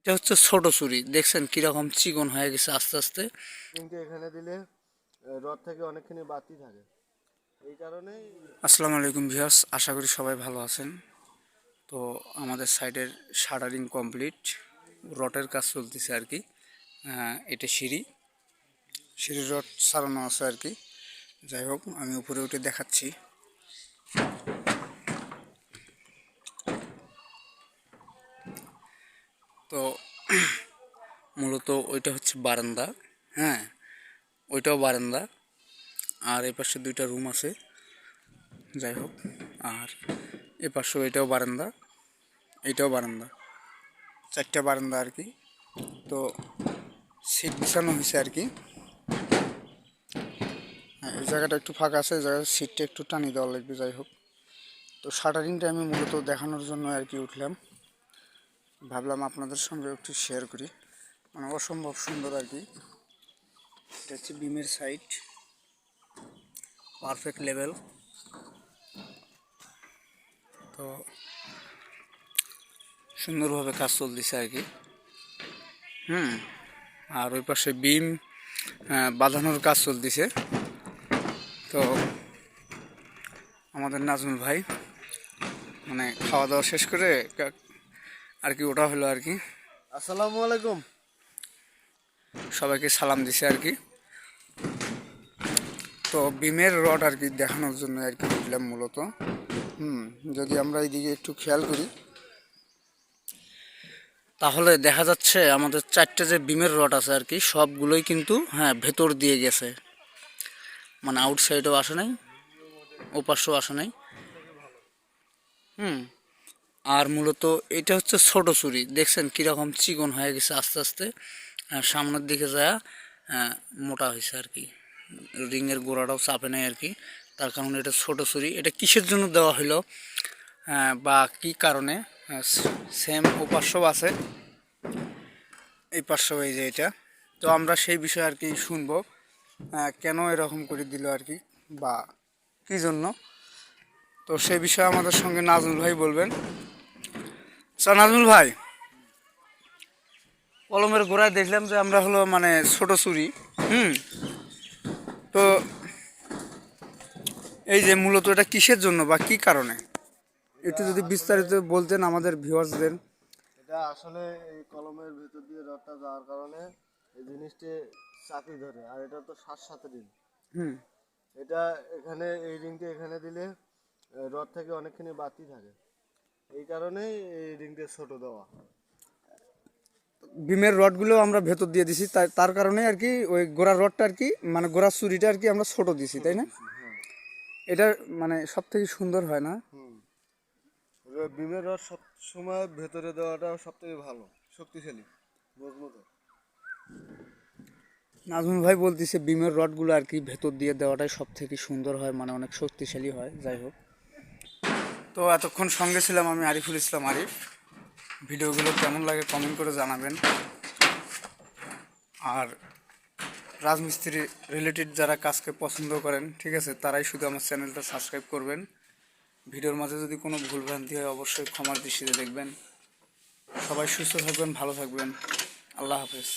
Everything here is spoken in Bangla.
এটা হচ্ছে ছোট চুরি দেখছেন কীরকম চিকন হয়ে গেছে আস্তে আস্তে। কিন্তু এখানে দিলে রড থেকে অনেকখানি বাতি থাকে। এই কারণেই আসসালামু আলাইকুম ভিউয়ার্স আশা করি সবাই ভালো আছেন। তো আমাদের সাইডের শাটারিং কমপ্লিট। রটের কাজ চলতেছে আর কি। এটা সিঁড়ি। সিঁড়ির রড সারানো আছে আর কি। যাই হোক আমি উপরে উঠে দেখাচ্ছি। তো মূলত ওইটা হচ্ছে বারান্দা হ্যাঁ? ওইটাও বারান্দা। আর এই পাশে দুইটা রুম আছে যাই হোক। আর এ পাশে এটাও বারান্দা এটাও বারান্দা চারটা বারান্দা আর কি। তো সিট বিছানো হয়েছে আর কি। হ্যাঁ, এই জায়গাটা একটু ফাঁকা আছে এই জায়গায় সিটটা একটু টানিয়ে দেওয়া লাগবে যাই হোক। তো শাটারিংটা আমি মূলত দেখানোর জন্য আর কি উঠলাম। ভাবলাম আপনাদের সঙ্গে একটু শেয়ার করি। মানে অসম্ভব সুন্দর আর কি। এটা হচ্ছে বিমের সাইড পারফেক্ট লেভেল তো সুন্দরভাবে কাজ চলতেছে আর কি। হুম। আর ওই পাশে বিম বাঁধানোর কাজ চলতেছে। তো আমাদের নাজমুল ভাই মানে খাওয়া দাওয়া শেষ করে আর কি ওটা হলো আর কি আসসালামু আলাইকুম। সবাইকে সালাম দিছে আর কি তো বিমের রড আর কি দেখানোর জন্য আর কি উঠলাম মূলত। হুম যদি আমরা এইদিকে একটু খেয়াল করি তাহলে দেখা যাচ্ছে আমাদের চারটে যে বিমের রড আছে আর কি সবগুলোই কিন্তু হ্যাঁ ভেতর দিয়ে গেছে। মানে আউটসাইডেও আসে নাই ওপাশেও আসে নাই। হুম আর মূলত এটা হচ্ছে ছোট চুরি দেখছেন কীরকম চিকন হয়ে গেছে আস্তে আস্তে। সামনের দিকে যায় মোটা হয়েছে আর কি। রিংয়ের গোড়াটাও চাপে নেয় আর কি। তার কারণে এটা ছোট চুরি এটা কিসের জন্য দেওয়া হলো বা কি কারণে? সেম পাঁচশো আছে। এই পাঁচশো এই যে এটা। তো আমরা সেই বিষয়ে আর কি শুনব। কেন এরকম করে দিল আর কি? বা কি জন্য? তো সেই বিষয়ে আমাদের সঙ্গে নাজমুল ভাই বলবেন। স্যার নাজমুল ভাই কলমের গোড়ায় দেখলাম যে আমরা হলো মানে ছোট চুরি হুম? তো এই যে মূলত এটা কিসের জন্য বা কি কারণে? একটু যদি বিস্তারিত বলতেন আমাদের ভিউয়ার্সদের। এটা আসলে এই কলমের ভেতর দিয়ে রডটা যাওয়ার কারণে এই জিনিসটি চাপি ধরে আর এটা তো সাত সাত রিং হুম। এটা এখানে এই রিংটা এখানে দিলে রড থেকে অনেকখানি বাতি থাকে। এই কারণেই এই রিংটা ছোট দেওয়া। বিমের রডগুলো আমরা ভেতর দিয়ে দিছি তাই তার কারণে আর কি ওই গোড়ার রডটা আর কি মানে গোড়ার চুরিটা আর কি আমরা ছোট দিছি তাই না? এটা মানে সব থেকে সুন্দর হয় না? বিমের রড সব সময় ভেতরে দেওয়াটা সব থেকে ভালো শক্তিশালী মজবুত। নাজমুল ভাই বলতেছে বিমের রডগুলো আর কি ভেতর দিয়ে দেওয়াটাই সব থেকে সুন্দর হয় মানে অনেক শক্তিশালী হয় যাই হোক। তো এতক্ষণ সঙ্গে ছিলাম আমি আরিফুল ইসলাম আরিফ। ভিডিওগুলো কেমন লাগে কমেন্ট করে জানাবেন। আর রাজমিস্ত্রি রিলেটেড যারা কাজকে পছন্দ করেন, ঠিক আছে, তারাই শুধু আমার চ্যানেলটা সাবস্ক্রাইব করবেন। ভিডিওর মাঝে যদি কোনো ভুলভ্রান্তি হয়, অবশ্যই ক্ষমার দৃষ্টিতে দেখবেন। সবাই সুস্থ থাকবেন, ভালো থাকবেন। আল্লাহ হাফেজ।